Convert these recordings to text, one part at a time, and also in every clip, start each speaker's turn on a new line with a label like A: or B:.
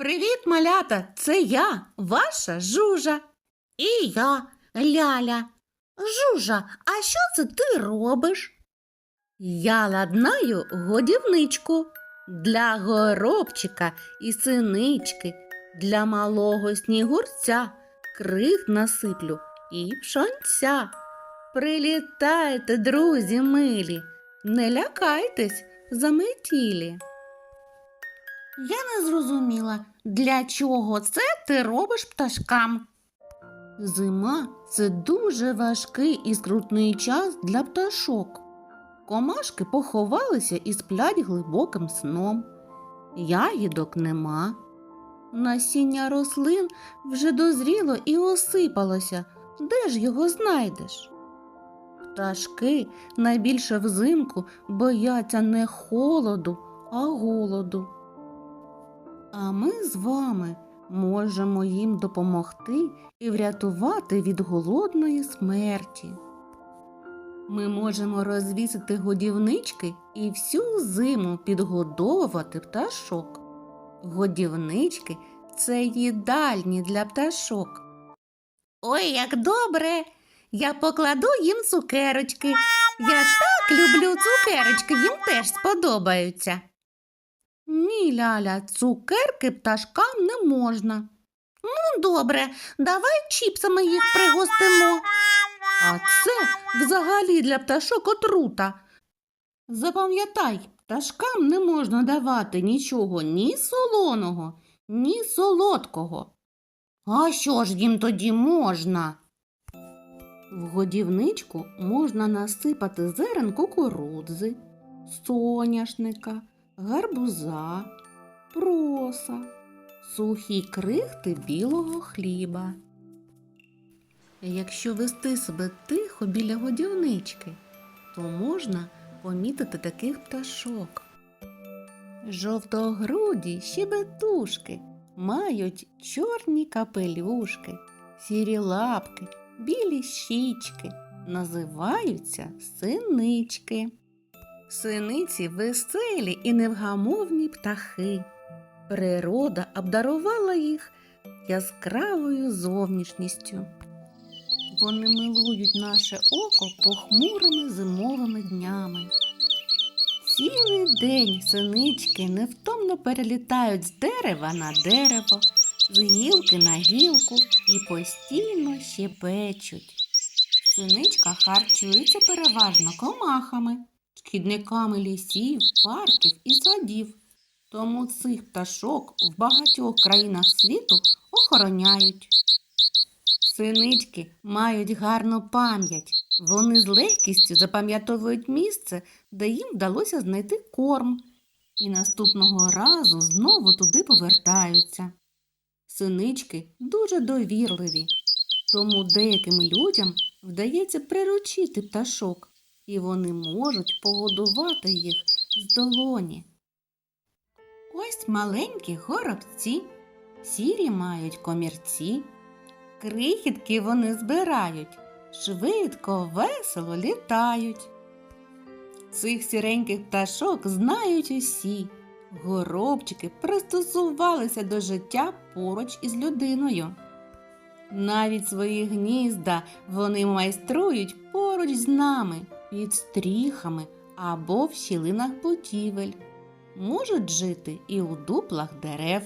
A: Привіт, малята! Це я, ваша жужа. І я, Ляля. Жужа, а що це ти робиш? Я ладнаю годівничку для горобчика і синички, для малого снігурця, крих насиплю і пшонця. Прилітайте, друзі милі, не лякайтесь, заметілі. Я не зрозуміла, для чого це ти робиш пташкам. Зима це дуже важкий і скрутний час для пташок. Комашки поховалися і сплять глибоким сном. Ягідок нема. Насіння рослин вже дозріло і осипалося. Де ж його знайдеш? Пташки найбільше взимку бояться не холоду, а голоду. А ми з вами можемо їм допомогти і врятувати від голодної смерті. Ми можемо розвісити годівнички і всю зиму підгодовувати пташок. Годівнички це їдальні для пташок. Ой, як добре! Я покладу їм цукерочки. Я так люблю цукерочки, їм теж сподобаються. Ні, Ляля, цукерки пташкам не можна. Ну, добре, давай чіпсами їх пригостимо. А це взагалі для пташок отрута. Запам'ятай, пташкам не можна давати нічого ні солоного, ні солодкого. А що ж їм тоді можна? В годівничку можна насипати зерен кукурудзи, соняшника, гарбуза, проса, сухі крихти білого хліба. Якщо вести себе тихо біля годівнички, то можна помітити таких пташок. Жовтогруді щебетушки мають чорні капелюшки, сірі лапки, білі щічки, називаються синички. Синиці веселі і невгамовні птахи. Природа обдарувала їх яскравою зовнішністю. Вони милують наше око похмурими зимовими днями. Цілий день синички невтомно перелітають з дерева на дерево, з гілки на гілку і постійно щебечуть. Синичка харчується переважно комахами, шкідниками лісів, парків і садів. Тому цих пташок в багатьох країнах світу охороняють. Синички мають гарну пам'ять. Вони з легкістю запам'ятовують місце, де їм вдалося знайти корм, і наступного разу знову туди повертаються. Синички дуже довірливі, тому деяким людям вдається приручити пташок, і вони можуть погодувати їх з долоні. Ось маленькі горобці, сірі мають комірці. Крихітки вони збирають, швидко, весело літають. Цих сіреньких пташок знають усі. Горобчики пристосувалися до життя поруч із людиною. Навіть свої гнізда вони майструють поруч з нами, під стріхами або в щілинах будівель. Можуть жити і у дуплах дерев.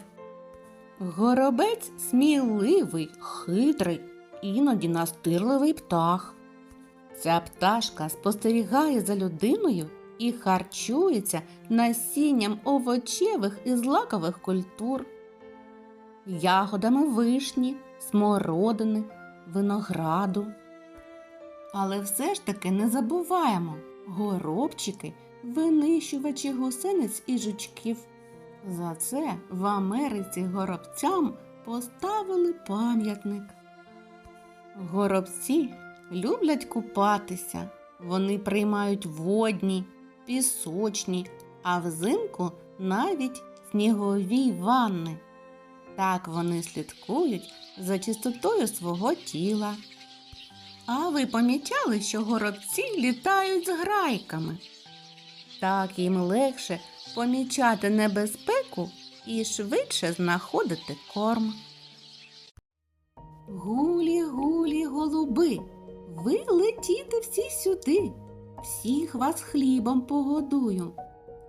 A: Горобець сміливий, хитрий, іноді настирливий птах. Ця пташка спостерігає за людиною і харчується насінням овочевих і злакових культур, ягодами вишні, смородини, винограду. Але все ж таки не забуваємо горобчики, винищувачі гусениць і жучків. За це в Америці горобцям поставили пам'ятник. Горобці люблять купатися, вони приймають водні, пісочні, а взимку навіть снігові ванни. Так вони слідкують за чистотою свого тіла. А ви помічали, що горобці літають з грайками? Так їм легше помічати небезпеку і швидше знаходити корм. Гулі, гулі, голуби, ви летіте всі сюди, всіх вас хлібом погодую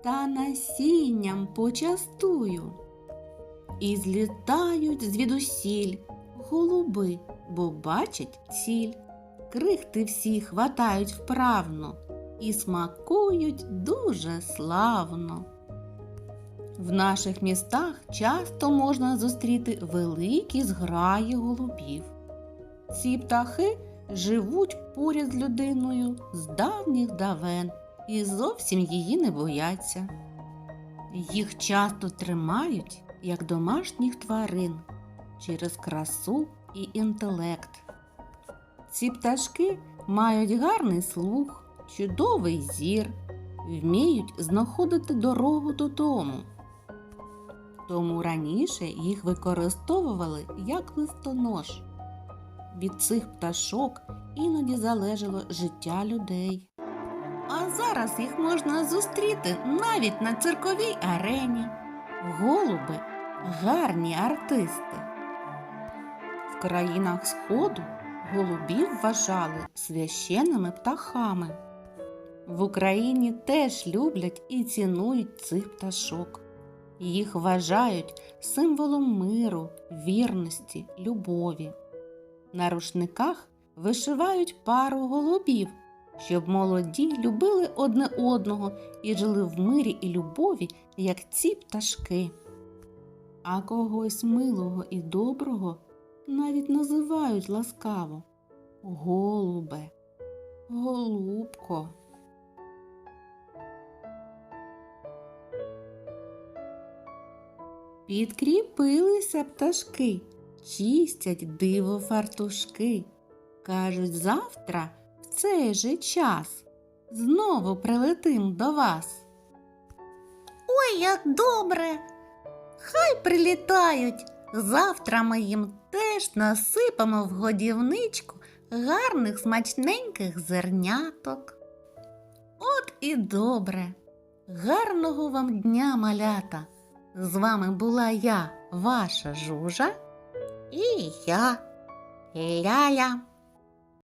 A: та насінням почастую. І злітають звідусіль голуби, бо бачать ціль. Крихти всі хватають вправно і смакують дуже славно. В наших містах часто можна зустріти великі зграї голубів. Ці птахи живуть поряд з людиною з давніх давен і зовсім її не бояться. Їх часто тримають як домашніх тварин через красу і інтелект. Ці пташки мають гарний слух, чудовий зір, вміють знаходити дорогу додому. Тому раніше їх використовували як листонож. Від цих пташок іноді залежало життя людей. А зараз їх можна зустріти навіть на цирковій арені. Голуби гарні артисти. В країнах Сходу голубів вважали священними птахами. В Україні теж люблять і цінують цих пташок. Їх вважають символом миру, вірності, любові. На рушниках вишивають пару голубів, щоб молоді любили одне одного і жили в мирі і любові, як ці пташки. А когось милого і доброго навіть називають ласкаво голубе, голубко. Підкріпилися пташки, чистять диво фартушки. Кажуть, завтра в цей же час знову прилетим до вас. Ой, як добре! Хай прилітають. Завтра ми їм теж насипемо в годівничку гарних смачненьких зерняток. От і добре. Гарного вам дня, малята! З вами була я, ваша жужа, і я, Ляля.